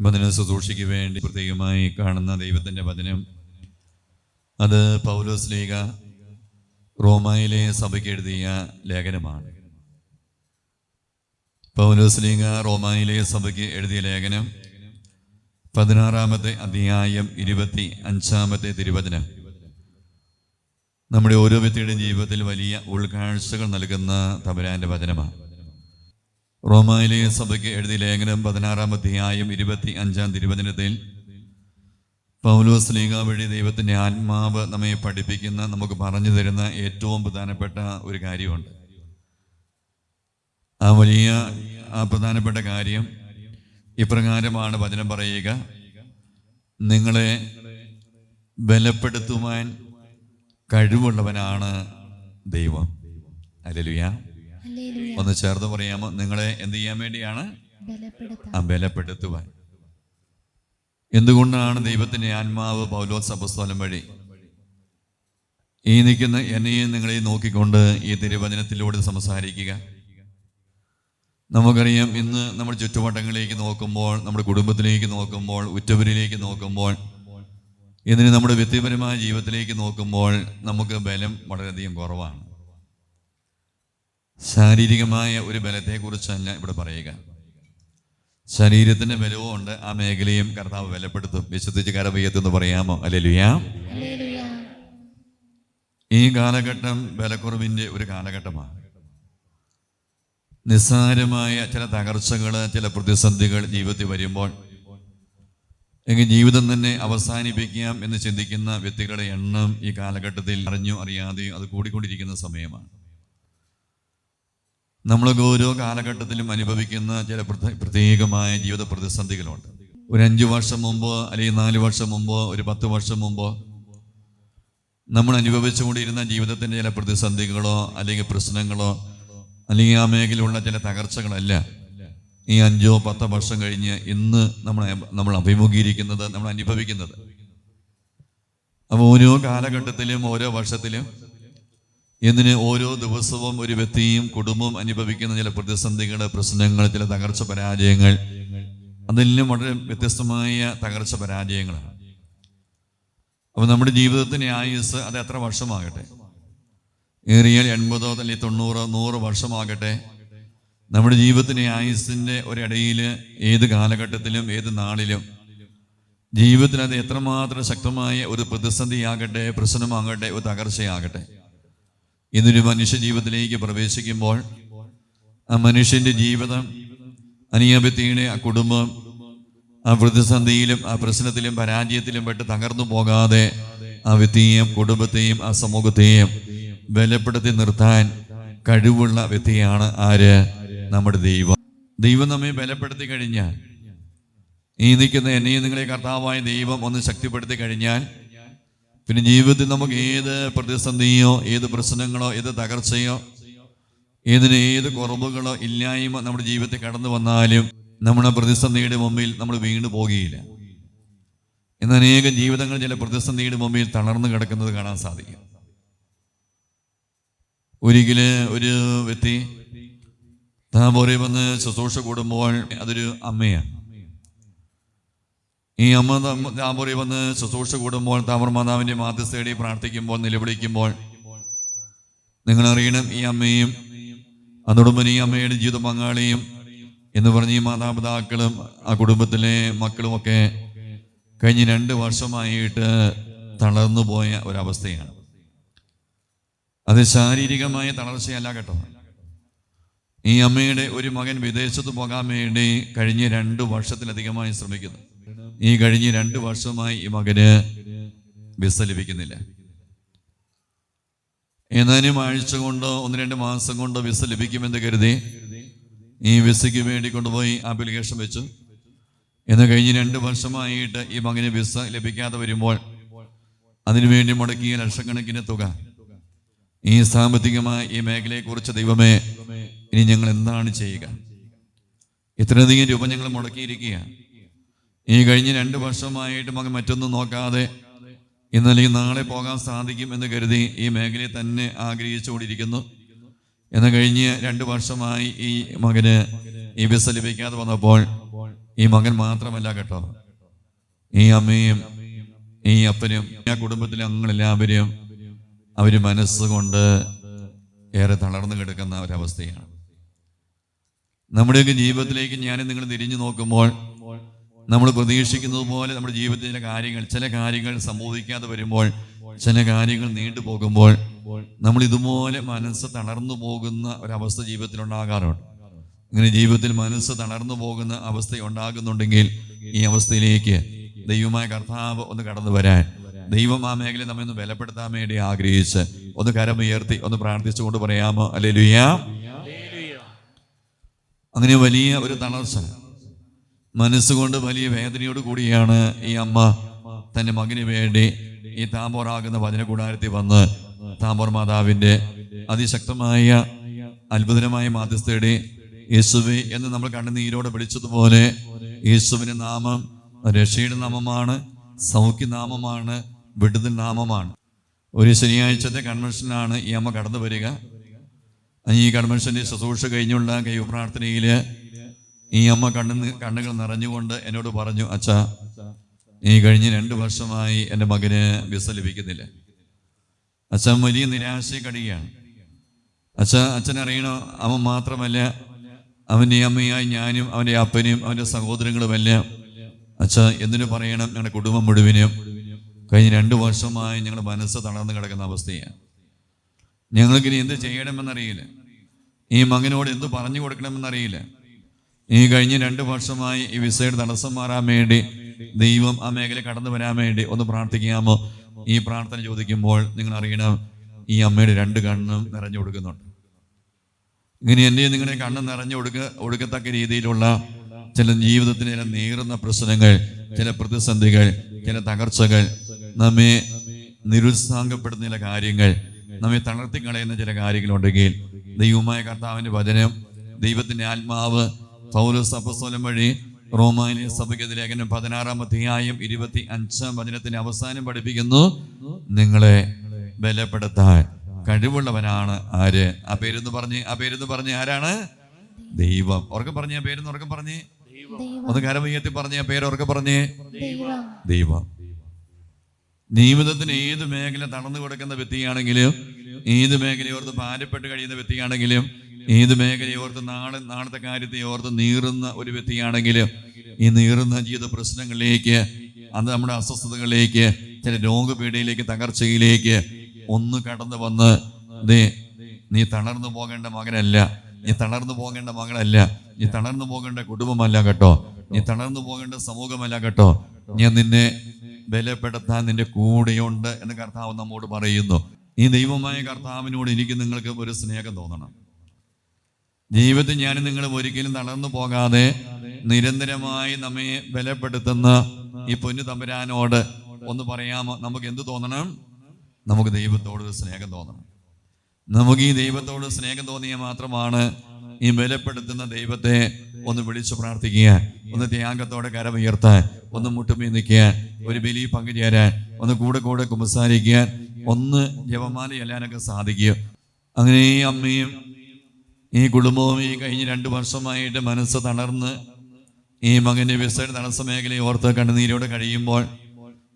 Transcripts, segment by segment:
വചന ശുശ്രൂഷയ്ക്ക് വേണ്ടി പ്രത്യേകമായി കാണുന്ന ദൈവത്തിന്റെ വചനം. അത് പൗലോസ് ലീഗ റോമയിലെ സഭയ്ക്ക് എഴുതിയ ലേഖനമാണ്. പൗലോസ് ലീഗ റോമയിലെ സഭയ്ക്ക് എഴുതിയ ലേഖനം പതിനാറാമത്തെ അധ്യായം ഇരുപത്തി അഞ്ചാമത്തെ തിരുവചനം. നമ്മുടെ ഓരോ വ്യക്തിയുടെയും ജീവിതത്തിൽ വലിയ ഉൾക്കാഴ്ചകൾ നൽകുന്ന തബരാന്റെ വചനമാണ്. റോമായിലെ സഭയ്ക്ക് എഴുതിയ ലേഖനം പതിനാറാം അധ്യായം ഇരുപത്തി അഞ്ചാം തിരുവചനത്തിൽ പൗലോസ് ലീഗ വഴി ദൈവത്തിന്റെ ആത്മാവ് നമ്മെ പഠിപ്പിക്കുന്ന നമുക്ക് പറഞ്ഞു തരുന്ന ഏറ്റവും പ്രധാനപ്പെട്ട ഒരു കാര്യമുണ്ട്. ആ വലിയ ആ പ്രധാനപ്പെട്ട കാര്യം ഇപ്രകാരമാണ് വചനം പറയുക. നിങ്ങളെ ബലപ്പെടുത്തുവാൻ കഴിവുള്ളവനാണ് ദൈവം. അല്ലലുയ. ഒന്ന് ചേർത്ത് പറയാമോ? നിങ്ങളെ എന്ത് ചെയ്യാൻ വേണ്ടിയാണ്? ആ ബലപ്പെടുത്തുവാൻ. എന്തുകൊണ്ടാണ് ദൈവത്തിന്റെ ആത്മാവ് പൗലോസ് അപസ്തോലം വഴി? ഈ നിൽക്കുന്ന എന്നെയും നിങ്ങളെയും നോക്കിക്കൊണ്ട് ഈ തിരുവചനത്തിലൂടെ സംസാരിക്കുക. നമുക്കറിയാം ഇന്ന് നമ്മുടെ ചുറ്റുവട്ടങ്ങളിലേക്ക് നോക്കുമ്പോൾ നമ്മുടെ കുടുംബത്തിലേക്ക് നോക്കുമ്പോൾ ഉറ്റവരിലേക്ക് നോക്കുമ്പോൾ ഇതിന് നമ്മുടെ വ്യക്തിപരമായ ജീവിതത്തിലേക്ക് നോക്കുമ്പോൾ നമുക്ക് ബലം വളരെയധികം കുറവാണ്. ശാരീരികമായ ഒരു ബലത്തെക്കുറിച്ചല്ല ഇവിടെ പറയുക. ശരീരത്തിന്റെ ബലവും ഉണ്ട് ആ മേഖലയും കർത്താവ് ബലപ്പെടുത്തും. വിശുദ്ധിച്ച് കരവയ്യത്തെന്ന് പറയാമോ? Alleluia hallelujah. ഈ കാലഘട്ടം ബലക്കുറവിന്റെ ഒരു കാലഘട്ടമാണ്. നിസ്സാരമായ ചില തകർച്ചകൾ ചില പ്രതിസന്ധികൾ ജീവിതത്തിൽ വരുമ്പോൾ എങ്കിൽ ജീവിതം തന്നെ അവസാനിപ്പിക്കാം എന്ന് ചിന്തിക്കുന്ന വ്യക്തികളുടെ എണ്ണം ഈ കാലഘട്ടത്തിൽ അറിഞ്ഞോ അറിയാതെയോ അത് കൂടിക്കൊണ്ടിരിക്കുന്ന സമയമാണ്. നമ്മളൊക്കെ ഓരോ കാലഘട്ടത്തിലും അനുഭവിക്കുന്ന ചില പ്രത്യേകമായ ജീവിത പ്രതിസന്ധികളുണ്ട്. ഒരു അഞ്ച് വർഷം മുമ്പോ അല്ലെങ്കിൽ നാല് വർഷം മുമ്പോ ഒരു പത്ത് വർഷം മുമ്പോ നമ്മൾ അനുഭവിച്ചുകൊണ്ടിരുന്ന ജീവിതത്തിന്റെ ചില പ്രതിസന്ധികളോ അല്ലെങ്കിൽ പ്രശ്നങ്ങളോ അല്ലെങ്കിൽ ആ മേഖലയിലുള്ള ചില തകർച്ചകളല്ല. ഈ അഞ്ചോ പത്തോ വർഷം കഴിഞ്ഞ് ഇന്ന് നമ്മൾ നമ്മൾ അഭിമുഖീകരിക്കുന്നത് നമ്മൾ അനുഭവിക്കുന്നത്. അപ്പോൾ ഓരോ കാലഘട്ടത്തിലും ഓരോ വർഷത്തിലും എന്തിന് ഓരോ ദിവസവും ഒരു വ്യക്തിയും കുടുംബവും അനുഭവിക്കുന്ന ചില പ്രതിസന്ധികൾ പ്രശ്നങ്ങൾ ചില തകർച്ച പരാജയങ്ങൾ. അതെല്ലാം വളരെ വ്യത്യസ്തമായ തകർച്ച പരാജയങ്ങളാണ്. അപ്പോൾ നമ്മുടെ ജീവിതത്തിന്റെ ആയുസ് അത് എത്ര വർഷമാകട്ടെ? ഏറിയാൽ എൺപതോ അല്ലെങ്കിൽ തൊണ്ണൂറോ നൂറ് വർഷമാകട്ടെ? നമ്മുടെ ജീവിതത്തിന്റെ ആയുസിന്റെ ഒരിടയിൽ ഏത് കാലഘട്ടത്തിലും ഏത് നാളിലും ജീവിതത്തിൽ അത് എത്രമാത്രം ശക്തമായ ഒരു പ്രതിസന്ധിയാകട്ടെ പ്രശ്നമാകട്ടെ ഒരു തകർച്ചയാകട്ടെ? ഇതൊരു മനുഷ്യ ജീവിതത്തിലേക്ക് പ്രവേശിക്കുമ്പോൾ ആ മനുഷ്യന്റെ ജീവിതം അനിയപത്തിയുടെ ആ കുടുംബം ആ പ്രതിസന്ധിയിലും ആ പ്രശ്നത്തിലും പരാജയത്തിലും പെട്ട് തകർന്നു പോകാതെ ആ വ്യക്തിയെയും കുടുംബത്തെയും ആ സമൂഹത്തെയും ബലപ്പെടുത്തി നിർത്താൻ കഴിവുള്ള വ്യക്തിയാണ് ആര്? നമ്മുടെ ദൈവം. ദൈവം നമ്മെ ബലപ്പെടുത്തി കഴിഞ്ഞാൽ ഈ നിൽക്കുന്ന എന്നെയും നിങ്ങളെ കർത്താവായ ദൈവം ഒന്ന് ശക്തിപ്പെടുത്തി കഴിഞ്ഞാൽ പിന്നെ ജീവിതത്തിൽ നമുക്ക് ഏത് പ്രതിസന്ധിയോ ഏത് പ്രശ്നങ്ങളോ ഏത് തകർച്ചയോ ഏതിന് ഏത് കുറവുകളോ ഇല്ലായ്മ നമ്മുടെ ജീവിതത്തിൽ കടന്നു വന്നാലും നമ്മുടെ പ്രതിസന്ധിയുടെ മുമ്പിൽ നമ്മൾ വീണു പോകുകയില്ല ഇന്ന് അനേകം ജീവിതങ്ങൾ ചില പ്രതിസന്ധിയുടെ മുമ്പിൽ തളർന്നു കിടക്കുന്നത് കാണാൻ സാധിക്കും. ഒരിക്കൽ ഒരു വ്യക്തി താപോരെ വന്ന് ശുശ്രൂഷ കൂടുമ്പോൾ അതൊരു അമ്മയാണ്. ഈ അമ്മ താമ്പുറി വന്ന് ശുശ്രൂഷ കൂടുമ്പോൾ താമർ മാതാവിന്റെ മാധ്യസ്ഥേടി പ്രാർത്ഥിക്കുമ്പോൾ നിലവിളിക്കുമ്പോൾ നിങ്ങൾ അറിയണം ഈ അമ്മയും അതോടൊപ്പം ഈ അമ്മയുടെ ജീവിത പങ്കാളിയും എന്ന് പറഞ്ഞ് ഈ മാതാപിതാക്കളും ആ കുടുംബത്തിലെ മക്കളുമൊക്കെ കഴിഞ്ഞ രണ്ട് വർഷമായിട്ട് തളർന്നു പോയ ഒരവസ്ഥയാണ്. അത് ശാരീരികമായ തളർച്ചയല്ല കേട്ടോ. ഈ അമ്മയുടെ ഒരു മകൻ വിദേശത്ത് പോകാൻ വേണ്ടി കഴിഞ്ഞ രണ്ട് വർഷത്തിലധികമായി ശ്രമിക്കുന്നു. ഈ കഴിഞ്ഞ രണ്ട് വർഷമായി ഈ മകന് വിസ ലഭിക്കുന്നില്ല. ഏതാനും ആഴ്ച കൊണ്ടോ ഒന്ന് രണ്ട് മാസം കൊണ്ടോ വിസ ലഭിക്കുമെന്ന് കരുതി ഈ വിസയ്ക്ക് വേണ്ടി കൊണ്ടുപോയി ആപ്ലിക്കേഷൻ വെച്ചു. എന്ന് കഴിഞ്ഞ് രണ്ട് വർഷമായിട്ട് ഈ മകന് വിസ ലഭിക്കാതെ വരുമ്പോൾ അതിനുവേണ്ടി മുടക്കിയ ലക്ഷക്കണക്കിന് തുക. ഈ സാമ്പത്തികമായ ഈ മേഖലയെക്കുറിച്ച് ദൈവമേ ഇനി ഞങ്ങൾ എന്താണ് ചെയ്യുക? ഇത്രയധികം രൂപ ഞങ്ങൾ മുടക്കിയിരിക്കുകയാണ്. ഈ കഴിഞ്ഞ രണ്ട് വർഷമായിട്ട് മകൻ മറ്റൊന്നും നോക്കാതെ ഇന്നലെ നാളെ പോകാൻ സാധിക്കും എന്ന് കരുതി ഈ മേഖലയെ തന്നെ ആഗ്രഹിച്ചുകൊണ്ടിരിക്കുന്നു. എന്ന് കഴിഞ്ഞ് രണ്ട് വർഷമായി ഈ മകന് ഈ വിസ ലഭിക്കാതെ വന്നപ്പോൾ ഈ മകൻ മാത്രമല്ല കേട്ടോ. ഈ അമ്മയും ഈ അപ്പനും ആ കുടുംബത്തിലെ അങ്ങളെല്ലാവരും അവർ മനസ്സുകൊണ്ട് ഏറെ തളർന്നു കിടക്കുന്ന ഒരവസ്ഥയാണ്. നമ്മുടെയൊക്കെ ജീവിതത്തിലേക്ക് ഞാൻ നിങ്ങൾ തിരിഞ്ഞു നോക്കുമ്പോൾ നമ്മൾ പ്രതീക്ഷിക്കുന്നത് പോലെ നമ്മുടെ ജീവിതത്തിലെ കാര്യങ്ങൾ ചില കാര്യങ്ങൾ സംഭവിക്കാതെ വരുമ്പോൾ ചില കാര്യങ്ങൾ നീണ്ടു പോകുമ്പോൾ നമ്മൾ ഇതുപോലെ മനസ്സ് തളർന്നു പോകുന്ന ഒരവസ്ഥ ജീവിതത്തിൽ ഉണ്ടാകാറുണ്ട്. ഇങ്ങനെ ജീവിതത്തിൽ മനസ്സ് തളർന്നു പോകുന്ന അവസ്ഥ ഉണ്ടാകുന്നുണ്ടെങ്കിൽ ഈ അവസ്ഥയിലേക്ക് ദൈവമായ കർത്താവ് ഒന്ന് കടന്നു വരാൻ ദൈവം ആ മേഖല നമ്മെ ഒന്ന് ബലപ്പെടുത്താൻ വേണ്ടി ആഗ്രഹിച്ച് ഒന്ന് കരമുയർത്തി ഒന്ന് പ്രാർത്ഥിച്ചുകൊണ്ട് പറയാമോ? അല്ലെ ലുയാ അങ്ങനെ വലിയ ഒരു തളർച്ച മനസ്സുകൊണ്ട് വലിയ വേദനയോട് കൂടിയാണ് ഈ അമ്മ തന്റെ മകന് വേണ്ടി ഈ താമ്പോറാകുന്ന വചനകൂടാരത്തിൽ വന്ന് താമ്പോർ മാതാവിന്റെ അതിശക്തമായ അത്ഭുതമായ മാധ്യസ്ഥയുടെ യേശുവി എന്ന് നമ്മൾ കണ്ണുനീരോടെ വിളിച്ചതുപോലെ യേശുവിന്റെ നാമം രക്ഷയുടെ നാമമാണ് സൗഖ്യ നാമമാണ് വിടുതൽ നാമമാണ്. ഒരു ശനിയാഴ്ചത്തെ കൺവെൻഷനാണ് ഈ അമ്മ കടന്നു വരിക. ഈ കൺവെൻഷന്റെ ശുശ്രൂഷ കഴിഞ്ഞുള്ള കൈവ് പ്രാർത്ഥനയിൽ ഈ അമ്മ കണ്ണു കണ്ണുകൾ നിറഞ്ഞുകൊണ്ട് എന്നോട് പറഞ്ഞു അച്ഛാ ഈ കഴിഞ്ഞ രണ്ട് വർഷമായി എന്റെ മകന് വിസ ലഭിക്കുന്നില്ല. അച്ഛൻ വലിയ നിരാശയെ കടിയാണ് അച്ഛ അച്ഛൻ അറിയണോ അവൻ മാത്രമല്ല അവന്റെ അമ്മയായി ഞാനും അവന്റെ അപ്പനും അവന്റെ സഹോദരങ്ങളുമെല്ലാം. അച്ഛ എന്തിനു പറയണം? ഞങ്ങളുടെ കുടുംബം മുഴുവനും കഴിഞ്ഞ രണ്ട് വർഷമായി ഞങ്ങളുടെ മനസ്സ് തളർന്നു കിടക്കുന്ന അവസ്ഥയാണ്. ഞങ്ങൾക്കിനി എന്ത് ചെയ്യണമെന്നറിയില്ല. ഈ മകനോട് എന്ത് പറഞ്ഞു കൊടുക്കണമെന്നറിയില്ല. ഈ കഴിഞ്ഞ രണ്ട് വർഷമായി ഈ വിസയുടെ തടസ്സം മാറാൻ വേണ്ടി ദൈവം ആ മേഖല കടന്നു വരാൻ വേണ്ടി ഒന്ന് പ്രാർത്ഥിക്കാമോ? ഈ പ്രാർത്ഥന ചോദിക്കുമ്പോൾ നിങ്ങൾ അറിയണം ഈ അമ്മയുടെ രണ്ട് കണ്ണും നിറഞ്ഞു കൊടുക്കുന്നുണ്ട് ഇങ്ങനെ എന്റെ നിങ്ങളുടെ കണ്ണ് നിറഞ്ഞു കൊടുക്ക കൊടുക്കത്തക്ക രീതിയിലുള്ള ചില ജീവിതത്തിന് ചില നേറുന്ന പ്രശ്നങ്ങൾ ചില പ്രതിസന്ധികൾ ചില തകർച്ചകൾ നമ്മെ നിരുത്സാഹപ്പെടുന്ന ചില കാര്യങ്ങൾ നമ്മെ തളർത്തി കളയുന്ന ചില കാര്യങ്ങളുണ്ടെങ്കിൽ ദൈവമായ കർത്താവിന്റെ വചനം ദൈവത്തിന്റെ ആത്മാവ് പൗലോസ് അപ്പസ്തോലൻ വഴി റോമാനിയ സഭയ്ക്കെതിരെ ലേഖനം പതിനാറാം അധ്യായം ഇരുപത്തി അഞ്ചാം വചനത്തിന്റെ അവസാനം പഠിപ്പിക്കുന്നു. നിങ്ങളെ ബലപ്പെടുത്താൻ കഴിവുള്ളവനാണ് ആര്? ആ പേരെന്ന് പറഞ്ഞ്? ആ പേരെന്ന് പറഞ്ഞ്? ആരാണ്? ദൈവം. ഉറക്കം പറഞ്ഞ ആ പേരെന്ന് ഉറക്കം പറഞ്ഞ്? ഒന്ന് കരമയ്യത്തി പറഞ്ഞ ആ പേര് ഉറക്കം പറഞ്ഞ്. ദൈവം. ദൈവം. ജീവിതത്തിന് ഏത് മേഖല തളർന്നു കൊടുക്കുന്ന വ്യക്തിയാണെങ്കിലും ഏത് മേഖലയോർത്ത് ഭാരപ്പെട്ട് കഴിയുന്ന വ്യക്തിയാണെങ്കിലും ഏത് മേഖലയെ ഓർത്ത് നാളെ നാളത്തെ കാര്യത്തെ ഓർത്ത് നീറുന്ന ഒരു വ്യക്തിയാണെങ്കിൽ ഈ നീറുന്ന ജീവിത പ്രശ്നങ്ങളിലേക്ക് അത് നമ്മുടെ അസ്വസ്ഥതകളിലേക്ക് ചില രോഗപീഠയിലേക്ക് തകർച്ചയിലേക്ക് ഒന്ന് കടന്നു വന്ന് നീ തളർന്നു പോകേണ്ട മകനല്ല നീ തളർന്നു പോകേണ്ട മകളല്ല നീ തളർന്നു പോകേണ്ട കുടുംബമല്ല കേട്ടോ നീ തളർന്നു പോകേണ്ട സമൂഹമല്ല കേട്ടോ ഞാൻ നിന്നെ ബലപ്പെടുത്താൻ നിന്റെ കൂടെയുണ്ട് എന്ന് കർത്താവ് നമ്മോട് പറയുന്നു. ഈ ദൈവമായ കർത്താവിനോട് എനിക്ക് നിങ്ങൾക്ക് ഒരു സ്നേഹം തോന്നണം. ജീവിതത്തിൽ ഞാൻ നിങ്ങളും ഒരിക്കലും തളർന്നു പോകാതെ നിരന്തരമായി നമ്മെ ബലപ്പെടുത്തുന്ന ഈ പൊന്നു തമ്പുരാനോട് ഒന്ന് പറയാമോ? നമുക്ക് എന്ത് തോന്നണം? നമുക്ക് ദൈവത്തോട് സ്നേഹം തോന്നണം. നമുക്ക് ഈ ദൈവത്തോട് സ്നേഹം തോന്നിയാൽ മാത്രമാണ് ഈ ബലപ്പെടുത്തുന്ന ദൈവത്തെ ഒന്ന് വിളിച്ചു പ്രാർത്ഥിക്കുക. ഒന്ന് ത്യാഗത്തോടെ കരമുയർത്താൻ ഒന്ന് മുട്ടുമീ നിൽക്കാൻ ഒരു ബലി പങ്കുചേരാൻ ഒന്ന് കൂടെ കൂടെ കുമ്പസാരിക്കാൻ ഒന്ന് ജപമാല ചെല്ലാനൊക്കെ സാധിക്കുക. അങ്ങനെ ഈ അമ്മയും ഈ കുടുംബവും ഈ കഴിഞ്ഞ രണ്ട് വർഷമായിട്ട് മനസ്സ് തളർന്ന് ഈ മകന്റെ വിസയുടെ തടസ്സ മേഖലയെ ഓർത്ത് കണ്ണുനീരോടെ കഴിയുമ്പോൾ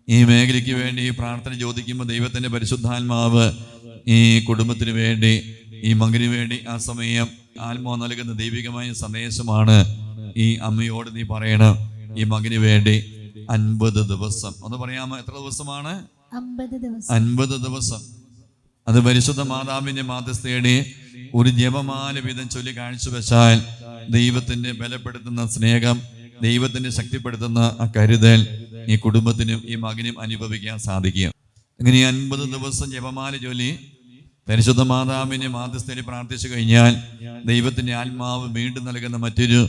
ഈ മേഖലയ്ക്ക് വേണ്ടി ഈ പ്രാർത്ഥന ചോദിക്കുമ്പോൾ ദൈവത്തിന്റെ പരിശുദ്ധാത്മാവ് ഈ കുടുംബത്തിന് വേണ്ടി ഈ മകന് വേണ്ടി ആ സമയം ആത്മാവ് നൽകുന്ന ദൈവികമായ സന്ദേശമാണ് ഈ അമ്മയോട് നീ പറയണം. ഈ മകന് വേണ്ടി അൻപത് ദിവസം. ഒന്ന് പറയാമോ? എത്ര ദിവസമാണ്? അൻപത് ദിവസം. അത് പരിശുദ്ധ മാതാവിന്റെ മാധ്യസ്ഥയുടെ ഒരു ജപമാല വീതം ചൊല്ലി വെച്ചാൽ ദൈവത്തിന്റെ ബലപ്പെടുത്തുന്ന സ്നേഹം ദൈവത്തിന്റെ ശക്തിപ്പെടുത്തുന്ന ആ കരുതൽ ഈ കുടുംബത്തിനും ഈ മകനും അനുഭവിക്കാൻ സാധിക്കും. അങ്ങനെ അൻപത് ദിവസം ജപമാല ചൊല്ലി പരിശുദ്ധ മാതാവിനെ മാധ്യസ്ഥയിൽ പ്രാർത്ഥിച്ചു കഴിഞ്ഞാൽ ദൈവത്തിന്റെ ആത്മാവ് വീണ്ടും നൽകുന്ന മറ്റൊരു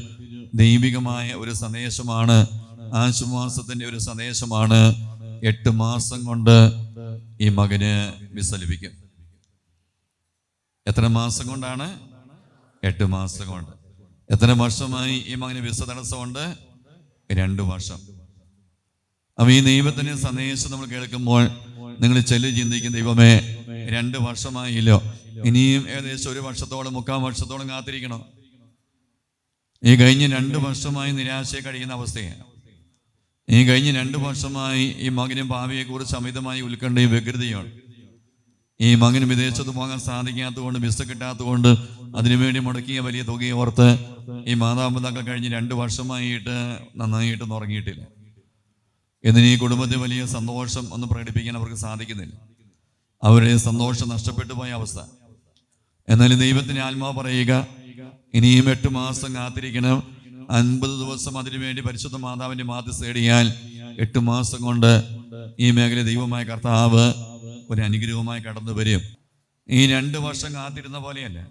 ദൈവികമായ ഒരു സന്ദേശമാണ് ആശ്വാസത്തിന്റെ ഒരു സന്ദേശമാണ്. എട്ട് മാസം കൊണ്ട് ഈ മകന് വിസ എത്ര മാസം കൊണ്ടാണ്? എട്ട് മാസം കൊണ്ട്. എത്ര വർഷമായി ഈ മകന് വിസ തടസ്സമുണ്ട്? രണ്ട് വർഷം. അപ്പൊ ഈ ദൈവത്തിന്റെ സന്ദേശം നമ്മൾ കേൾക്കുമ്പോൾ നിങ്ങൾ ചെല്ലു ചിന്തിക്കും ദൈവമേ രണ്ട് വർഷമായില്ലോ. ഇനിയും ഏകദേശം ഒരു വർഷത്തോളം മുക്കാൽ വർഷത്തോളം കാത്തിരിക്കണം. ഈ കഴിഞ്ഞ രണ്ട് വർഷമായി നിരാശയെ കഴിയുന്ന അവസ്ഥയാണ് ഈ കഴിഞ്ഞ രണ്ട് വർഷമായി ഈ മകനും ഭാവിയെക്കുറിച്ച് അമിതമായി ഉത്കണ്ഠയും വ്യഗ്രതയാണ് ഈ മകന് വിദേശത്ത് പോകാൻ സാധിക്കാത്തതുകൊണ്ട് വിസ കിട്ടാത്തതുകൊണ്ട് അതിനുവേണ്ടി മുടക്കിയ വലിയ തുകയെ ഓർത്ത് ഈ മാതാപിതാക്കൾ കഴിഞ്ഞ് രണ്ട് വർഷമായിട്ട് നന്നായിട്ട് ഉറങ്ങിയിട്ടില്ല. എന്നിന് ഈ കുടുംബത്തിൽ വലിയ സന്തോഷം ഒന്ന് പ്രകടിപ്പിക്കാൻ അവർക്ക് സാധിക്കുന്നില്ല. അവരുടെ സന്തോഷം നഷ്ടപ്പെട്ടു പോയ അവസ്ഥ. എന്നാൽ ദൈവത്തിന് ആത്മാവ് പറയുക ഇനിയും എട്ട് മാസം കാത്തിരിക്കണം. അൻപത് ദിവസം അതിനുവേണ്ടി പരിശുദ്ധ മാതാവിന്റെ മാധ്യസ്ഥ തേടിയാൽ എട്ട് മാസം കൊണ്ട് ഈ മേഖല ദൈവമായ കർത്താവ് ഒരു അനുഗ്രഹമായി കടന്നു വരും. ഈ രണ്ട് വർഷം കാത്തിരുന്ന പോലെയല്ല.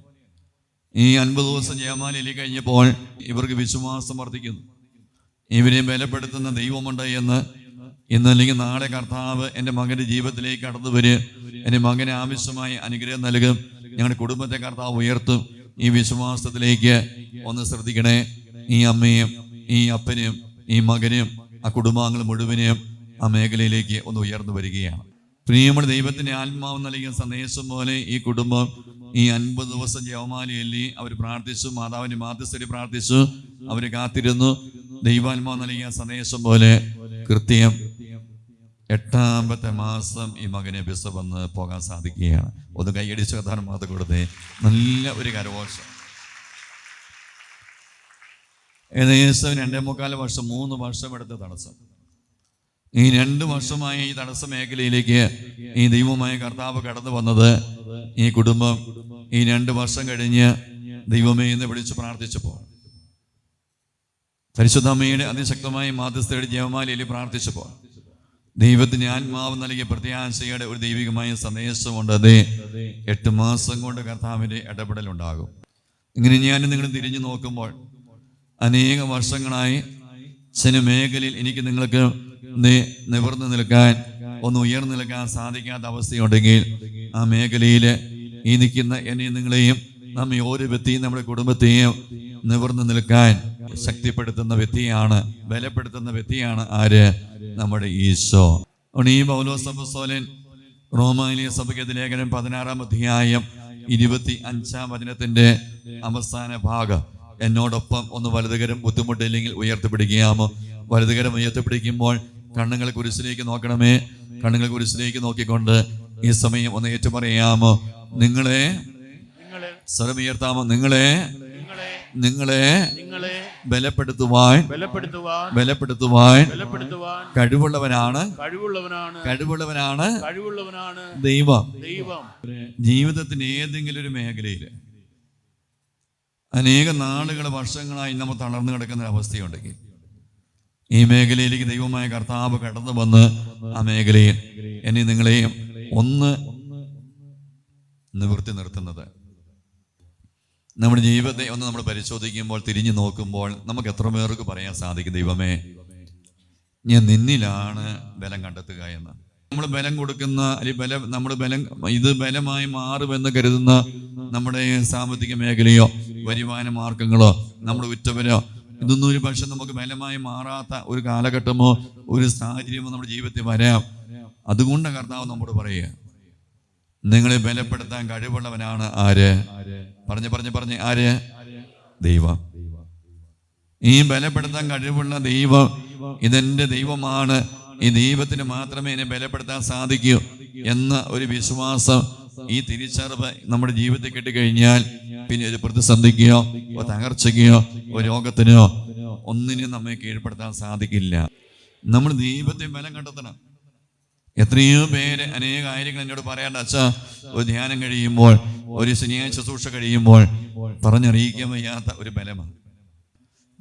ഈ അൻപത് ദിവസം ജയമാലി കഴിഞ്ഞപ്പോൾ ഇവർക്ക് വിശ്വാസം വർദ്ധിക്കുന്നു. ഇവരെ ബലപ്പെടുത്തുന്ന ദൈവമുണ്ട് എന്ന് ഇന്നല്ലെങ്കിൽ നാളെ കർത്താവ് എന്റെ മകന്റെ ജീവിതത്തിലേക്ക് കടന്നു വരും. എന്റെ മകന് ആവശ്യമായ അനുഗ്രഹം നൽകും. ഞങ്ങളുടെ കുടുംബത്തെ കർത്താവ് ഉയർത്തും. ഈ വിശ്വാസത്തിലേക്ക് ഒന്ന് ശ്രദ്ധിക്കണേ. ഈ അമ്മയും ഈ അപ്പനും ഈ മകനും ആ കുടുംബാംഗങ്ങൾ മുഴുവനെയും ആ മേഖലയിലേക്ക് ഒന്ന് ഉയർന്നു വരികയാണ്. പ്രിയമുള്ള ദൈവത്തിന്റെ ആത്മാവ് നൽകിയ സന്ദേശം പോലെ ഈ കുടുംബം ഈ അൻപത് ദിവസം ജവമാലയല്ലി അവർ പ്രാർത്ഥിച്ചു മാതാവിന്റെ മാധ്യസ്ഥരി പ്രാർത്ഥിച്ചു അവർ കാത്തിരുന്നു. ദൈവാത്മാവ് നൽകിയ സന്ദേശം പോലെ കൃത്യം എട്ടാമത്തെ മാസം ഈ മകനെ ബിസ വന്ന് പോകാൻ സാധിക്കുകയാണ്. ഒന്ന് കൈയടിച്ച് കഥാൻ മാത്രം കൊടുത്തേ. നല്ല ഒരു കരഘോഷം. ഏകദേശം രണ്ടേ മുക്കാൽ വർഷം മൂന്ന് വർഷം എടുത്ത തടസ്സം. ഈ രണ്ട് വർഷമായി ഈ തടസ്സ മേഖലയിലേക്ക് ഈ ദൈവമായ കർത്താവ് കടന്നു വന്നത് ഈ കുടുംബം ഈ രണ്ട് വർഷം കഴിഞ്ഞ് ദൈവമേ എന്ന് വിളിച്ച് പ്രാർത്ഥിച്ചപ്പോൾ. പരിശുദ്ധമ്മയുടെ അതിശക്തമായി മാധ്യസ്ഥയുടെ ജയമാലയിൽ പ്രാർത്ഥിച്ചപ്പോൾ. ദൈവത്തിന് ആത്മാവ് നൽകിയ പ്രത്യാശയുടെ ഒരു ദൈവികമായ സന്ദേശമുണ്ട്. അതെ എട്ട് മാസം കൊണ്ട് കർത്താവിന്റെ ഇടപെടലുണ്ടാകും. ഇങ്ങനെ ഞാൻ നിങ്ങൾ തിരിഞ്ഞു നോക്കുമ്പോൾ അനേക വർഷങ്ങളായി ചില മേഖലയിൽ എനിക്ക് നിങ്ങൾക്ക് നിവർന്നു നിൽക്കാൻ ഒന്ന് ഉയർന്നു നിൽക്കാൻ സാധിക്കാത്ത അവസ്ഥയുണ്ടെങ്കിൽ ആ മേഖലയിൽ ഈ നിൽക്കുന്ന എന്നെ നിങ്ങളെയും നമ്മെ ഓരോ വ്യക്തിയും നമ്മുടെ കുടുംബത്തെയും നിവർന്നു നിൽക്കാൻ ശക്തിപ്പെടുത്തുന്ന വ്യക്തിയാണ് ബലപ്പെടുത്തുന്ന വ്യക്തിയാണ് ആര്? നമ്മുടെ ഈശോ. ഈ പൗലോസോലൻ റോമാനിയ സഭയ്ക്കത് ലേഖനം പതിനാറാം അധ്യായം ഇരുപത്തി അഞ്ചാം വചനത്തിന്റെ അവസാന ഭാഗം. എന്നോടൊപ്പം ഒന്ന് വലതുകരം ബുദ്ധിമുട്ടില്ലെങ്കിൽ ഉയർത്തിപ്പിടിക്കാമോ വലതുകരം ഉയർത്തിപ്പിടിക്കുമ്പോൾ കണ്ണുകൾ കുരിശിലേക്ക് നോക്കണമേ. കണ്ണുങ്ങൾ കുരിശിലേക്ക് നോക്കിക്കൊണ്ട് ഈ സമയം ഒന്ന് ഏറ്റുപറയാമോ? നിങ്ങളെ നിങ്ങളെ സ്വരം ഉയർത്താമോ നിങ്ങളെ നിങ്ങളെ ബലപ്പെടുത്തുവാൻ ബലപ്പെടുത്തുവാൻ ബലപ്പെടുത്തുവാൻ ബലപ്പെടുത്തുവാൻ കഴിവുള്ളവനാണ്. കഴിവുള്ളവനാണ്. കഴിവുള്ളവനാണ് കഴിവുള്ളവനാണ് ദൈവം. ദൈവം. ജീവിതത്തിന്റെ ഏതെങ്കിലും ഒരു മേഖലയിൽ അനേക നാളുകൾ വർഷങ്ങളായി നമ്മൾ തളർന്നു കിടക്കുന്ന അവസ്ഥയുണ്ടെങ്കിൽ ഈ മേഖലയിലേക്ക് ദൈവമായ കർത്താവ് കടന്നു വന്ന് ആ മേഖലയിൽ എന്നെ നിങ്ങളെയും ഒന്ന് നിവൃത്തി നിർത്തുന്നത്. നമ്മുടെ ജീവിതത്തെ ഒന്ന് നമ്മൾ പരിശോധിക്കുമ്പോൾ തിരിഞ്ഞു നോക്കുമ്പോൾ നമുക്ക് എത്ര പേർക്ക് പറയാൻ സാധിക്കും ദൈവമേ ഞാൻ നിന്നിലാണ് ബലം കണ്ടെത്തുക എന്ന്. നമ്മൾ ബലം കൊടുക്കുന്ന അല്ലെങ്കിൽ ബലം നമ്മൾ ബലം ഇത് ബലമായി മാറുമെന്ന് കരുതുന്ന നമ്മുടെ സാമ്പത്തിക മേഖലയോ വരുമാന മാർഗങ്ങളോ നമ്മുടെ ഉറ്റവരോ ഇതൊന്നും ഒരു പക്ഷെ നമുക്ക് ബലമായി മാറാത്ത ഒരു കാലഘട്ടമോ ഒരു സാഹചര്യമോ നമ്മുടെ ജീവിതത്തിൽ വരാം. അതുകൊണ്ട് കർത്താവ് നമ്മോട് പറയുക നിങ്ങളെ ബലപ്പെടുത്താൻ കഴിവുള്ളവനാണ് ആര്? പറഞ്ഞു പറഞ്ഞു പറഞ്ഞ് ആര്? ദൈവം. ഈ ബലപ്പെടുത്താൻ കഴിവുള്ള ദൈവം ഇതെന്റെ ദൈവമാണ്. ഈ ദൈവത്തിന് മാത്രമേ എന്നെ ബലപ്പെടുത്താൻ സാധിക്കൂ എന്ന ഒരു വിശ്വാസം ഈ തിരിച്ചറിവ് നമ്മുടെ ജീവിതത്തിൽ കിട്ടിക്കഴിഞ്ഞാൽ പിന്നെ ഒരു പ്രതിസന്ധിക്കോ ഒരു തകർച്ചയ്ക്കോ രോഗത്തിനോ ഒന്നിനും നമ്മെ കീഴ്പ്പെടുത്താൻ സാധിക്കില്ല. നമ്മൾ ദൈവത്തെ ബലം കണ്ടെത്തണം. എത്രയോ പേര് അനേക കാര്യങ്ങൾ എന്നോട് പറയാണ്ട് അച്ഛാ ഒരു ധ്യാനം കഴിയുമ്പോൾ ഒരു ശനിയാഴ്ച ശുശ്രൂഷ കഴിയുമ്പോൾ പറഞ്ഞറിയിക്കാൻ വയ്യാത്ത ഒരു ബലമാണ്.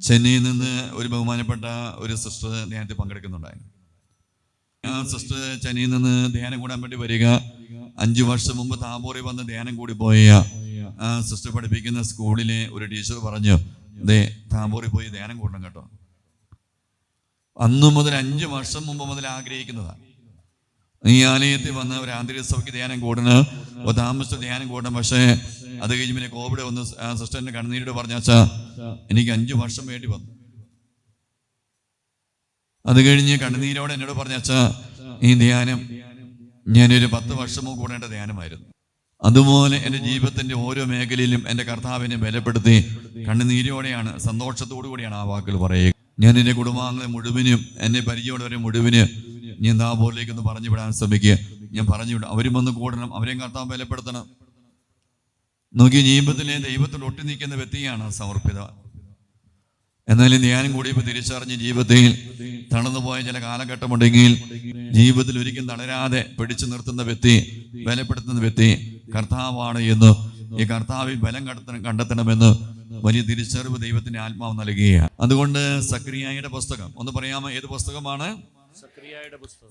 ചെന്നൈയിൽ നിന്ന് ഒരു ബഹുമാനപ്പെട്ട ഒരു സിസ്റ്റർ ധ്യാനത്തിൽ പങ്കെടുക്കുന്നുണ്ടായിരുന്നു. ആ സിസ്റ്റർ ചെന്നൈയിൽ നിന്ന് ധ്യാനം കൂടാൻ വേണ്ടി വരിക. അഞ്ചു വർഷം മുമ്പ് താബോറി വന്ന് ധ്യാനം കൂടി പോയ ആ സിസ്റ്റർ പഠിപ്പിക്കുന്ന സ്കൂളിലെ ഒരു ടീച്ചർ പറഞ്ഞു ദേ താബോറിൽ പോയി ധ്യാനം കൂടണം കേട്ടോ. അന്നു മുതൽ അഞ്ച് വർഷം മുമ്പ് മുതൽ ആഗ്രഹിക്കുന്നതാണ്. ഈ ആലയത്തിൽ വന്ന് ഒരു ആന്തരിക സഭയ്ക്ക് ധ്യാനം കൂടണം താമസ ധ്യാനം കൂടണം. പക്ഷേ അത് കഴിഞ്ഞ് പിന്നെ കോവിഡ് വന്ന് സിസ്റ്ററിന്റെ കണ്ണീരോട് പറഞ്ഞ അച്ഛാ എനിക്ക് അഞ്ചു വർഷം വേണ്ടി വന്നു. അത് കഴിഞ്ഞ് കണ്ണുനീരോടെ എന്നോട് പറഞ്ഞ അച്ഛാ ഈ ധ്യാനം ഞാനൊരു പത്ത് വർഷമോ കൂടേണ്ട ധ്യാനമായിരുന്നു. അതുപോലെ എന്റെ ജീവിതത്തിന്റെ ഓരോ മേഖലയിലും എന്റെ കർത്താവിനെ ബലപ്പെടുത്തി കണ്ണുനീരോടെയാണ് സന്തോഷത്തോടു കൂടിയാണ് ആ വാക്കുകൾ പറയുക. ഞാൻ എന്റെ കുടുംബാംഗങ്ങളെ മുഴുവനും എന്നെ പരിചയമുള്ളവരെ മുഴുവൻ ഞാൻ ദാബോറിലേക്ക് ഒന്ന് പറഞ്ഞു വിടാൻ ശ്രമിക്കുക. ഞാൻ പറഞ്ഞു വിടും. അവരും വന്ന് കൂടണം. അവരെയും കർത്താവ് ബലപ്പെടുത്തണം. നോക്കി ജീവിതത്തിലെ ദൈവത്തോട് ഒട്ടി നിൽക്കുന്ന വ്യക്തിയാണ് സമർപ്പിത. എന്നാലും ധ്യാനം കൂടിയപ്പോൾ തിരിച്ചറിഞ്ഞ് ജീവിതത്തിൽ തളർന്നുപോയ ചില കാലഘട്ടമുണ്ടെങ്കിൽ ജീവിതത്തിൽ ഒരിക്കലും തളരാതെ പിടിച്ചു നിർത്തുന്ന വ്യക്തി ബലപ്പെടുത്തുന്ന വ്യക്തി കർത്താവാണ് എന്ന് ഈ കർത്താവിൽ ബലം കണ്ടെത്തണം കണ്ടെത്തണമെന്ന് വലിയ തിരിച്ചറിവ് ദൈവത്തിന്റെ ആത്മാവ് നൽകുകയാണ്. അതുകൊണ്ട് സക്രിയായുടെ പുസ്തകം ഒന്ന് പറയാമോ? ഏത് പുസ്തകമാണ്?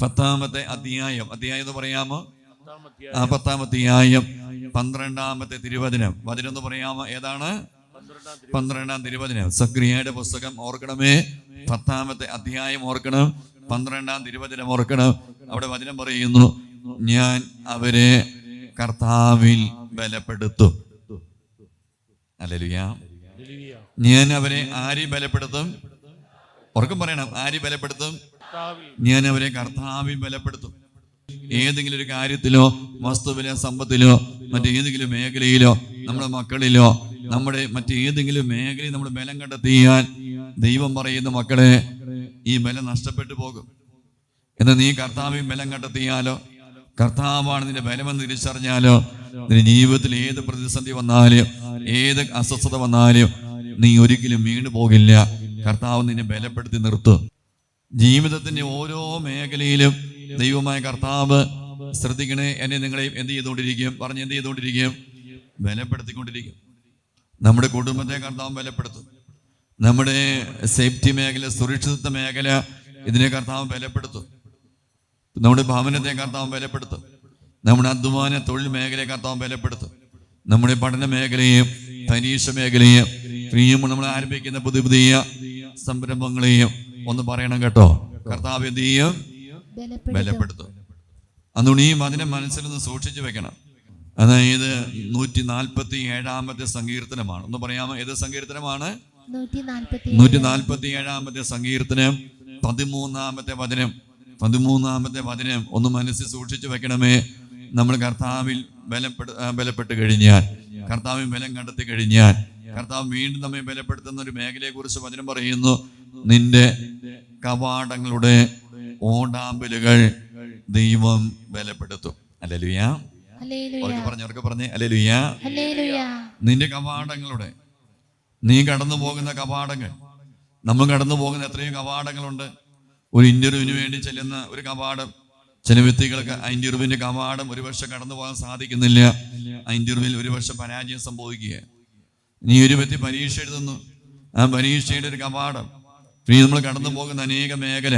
പത്താമത്തെ അധ്യായം. അധ്യായം എന്ന് പറയാമോ? ആ പത്താം അധ്യായം പന്ത്രണ്ടാമത്തെ തിരുവചനം. വചനം എന്ന് പറയാമോ? ഏതാണ്? പന്ത്രണ്ടാം തിരു- പന്ത്രണ്ടാം തിരുവചനം. സക്രിയയുടെ പുസ്തകം ഓർക്കണമേ. പത്താമത്തെ അധ്യായം ഓർക്കണം. പന്ത്രണ്ടാം തിരുവചനം ഓർക്കണം. അവിടെ വചനം പറയുന്നു ഞാൻ അവരെ കർത്താവിൽ ബലപ്പെടുത്തും. അല്ലലുയാ. ഞാൻ അവരെ ആരി ബലപ്പെടുത്തും? ഉറക്കം പറയണം. ആരി ബലപ്പെടുത്തും? ഞാൻ അവരെ കർത്താവിൽ ബലപ്പെടുത്തും. ഏതെങ്കിലും ഒരു കാര്യത്തിലോ വസ്തുവിലോ സമ്പത്തിലോ മറ്റേതെങ്കിലും മേഖലയിലോ നമ്മുടെ മക്കളിലോ നമ്മുടെ മറ്റേതെങ്കിലും മേഖലയിൽ നമ്മൾ ബലം കണ്ടെത്തിയാൽ ദൈവം പറയുന്ന മക്കളെ ഈ ബലം നഷ്ടപ്പെട്ടു പോകും. എന്നാൽ നീ കർത്താവിൽ ബലം കണ്ടെത്തിയാലോ? കർത്താവാണ് നിന്റെ ബലമെന്ന് തിരിച്ചറിഞ്ഞാലോ? നിന്റെ ജീവിതത്തിൽ ഏത് പ്രതിസന്ധി വന്നാലും ഏത് അസ്വസ്ഥത വന്നാലും നീ ഒരിക്കലും വീണു പോകില്ല. കർത്താവ് നിന്നെ ബലപ്പെടുത്തി നിർത്തും. ജീവിതത്തിന്റെ ഓരോ മേഖലയിലും ദൈവമായ കർത്താവ് ശ്രദ്ധിക്കണേ. എന്നെ നിങ്ങളെ എന്ത് ചെയ്തുകൊണ്ടിരിക്കും? പറഞ്ഞ് എന്ത് ചെയ്തുകൊണ്ടിരിക്കും? ബലപ്പെടുത്തിക്കൊണ്ടിരിക്കും. നമ്മുടെ കുടുംബത്തെ കർത്താവ് ബലപ്പെടുത്തും. നമ്മുടെ സേഫ്റ്റി മേഖല സുരക്ഷിതത്വ മേഖല ഇതിനെ കർത്താവ് ബലപ്പെടുത്തും. നമ്മുടെ ഭവനത്തെ കർത്താവ് ബലപ്പെടുത്തും. നമ്മുടെ അധ്വാന തൊഴിൽ മേഖലയെ കർത്താവ് ബലപ്പെടുത്തും. നമ്മുടെ പഠന മേഖലയെയും പരീക്ഷ മേഖലയെയും ഇനിയും നമ്മൾ ആരംഭിക്കുന്ന പുതിയ പുതിയ സംരംഭങ്ങളെയും ഒന്ന് പറയണം കേട്ടോ. കർത്താവ് എന്ത് ചെയ്യും? ബലപ്പെടുത്തും. അതുകൊണ്ട് ഈ വചനം മനസ്സിലൊന്ന് സൂക്ഷിച്ചു വെക്കണം. അതായത് നൂറ്റി നാൽപ്പത്തി ഏഴാമത്തെ സങ്കീർത്തനമാണ്. ഒന്ന് പറയാമോ? ഏത് സങ്കീർത്തനമാണ്? നൂറ്റി നാൽപ്പത്തി ഏഴാമത്തെ സങ്കീർത്തനം പതിമൂന്നാമത്തെ വചനം. പതിമൂന്നാമത്തെ വചനം ഒന്ന് മനസ്സിൽ സൂക്ഷിച്ചു വെക്കണമേ. നമ്മൾ കർത്താവിൽ ബലപ്പെട്ട് ബലപ്പെട്ട് കഴിഞ്ഞാൽ കർത്താവിൽ ബലം കണ്ടെത്തി കഴിഞ്ഞാൽ കർത്താവ് വീണ്ടും നമ്മെ ബലപ്പെടുത്തുന്ന ഒരു മേഖലയെ കുറിച്ച് വചനം പറയുന്നു. നിന്റെ കവാടങ്ങളുടെ ഓടാമ്പലുകൾ ദൈവം ബലപ്പെടുത്തും. അല്ലേലുയാ. അവർക്ക് പറഞ്ഞു അല്ലേലുയാ. നിന്റെ കവാടങ്ങളുടെ നീ കടന്നു പോകുന്ന കവാടങ്ങൾ നമ്മൾ കടന്നു പോകുന്ന എത്രയും കവാടങ്ങളുണ്ട്. ഒരു ഇന്റർവ്യൂവിന് വേണ്ടി ചെല്ലുന്ന ഒരു കവാടം. ചില വ്യക്തികൾക്ക് ആ ഇന്റർവ്യൂവിന്റെ കവാടം ഒരു വർഷം കടന്നു പോകാൻ സാധിക്കുന്നില്ല. ആ ഒരു വർഷം പരാജയം സംഭവിക്കുക നീ ഒരു വ്യക്തി പരീക്ഷ എഴുതുന്നു. ആ പരീക്ഷയുടെ ഒരു കവാടം. ഇനി നമ്മൾ കടന്നു പോകുന്ന അനേക മേഖല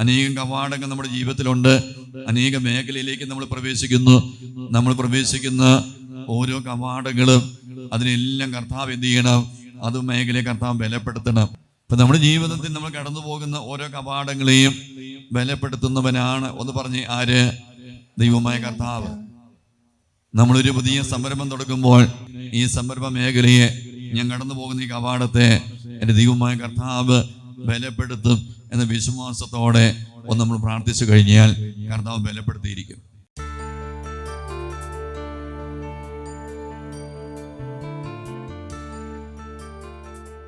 അനേകം കവാടങ്ങൾ നമ്മുടെ ജീവിതത്തിലുണ്ട്. അനേക മേഖലയിലേക്ക് നമ്മൾ പ്രവേശിക്കുന്നു. നമ്മൾ പ്രവേശിക്കുന്ന ഓരോ കവാടങ്ങളും അതിനെല്ലാം കർത്താവ് എന്ത് ചെയ്യണം? അത് മേഖലയെ കർത്താവ് ബലപ്പെടുത്തണം. ഇപ്പൊ നമ്മുടെ ജീവിതത്തിൽ നമ്മൾ കടന്നു പോകുന്ന ഓരോ കപാടങ്ങളെയും ബലപ്പെടുത്തുന്നവനാണ് ഒന്ന് പറഞ്ഞ് ആര്? ദൈവമായ കർത്താവ്. നമ്മളൊരു പുതിയ സംരംഭം തുടങ്ങുമ്പോൾ ഈ സംരംഭ മേഖലയെ ഞാൻ കടന്നു പോകുന്ന ഈ കവാടത്തെ എന്റെ ദൈവമായ കർത്താവ് ബലപ്പെടുത്തും എന്ന വിശ്വാസത്തോടെ ഒന്ന് നമ്മൾ പ്രാർത്ഥിച്ചു കഴിഞ്ഞാൽ കർത്താവ് ബലപ്പെടുത്തിയിരിക്കും.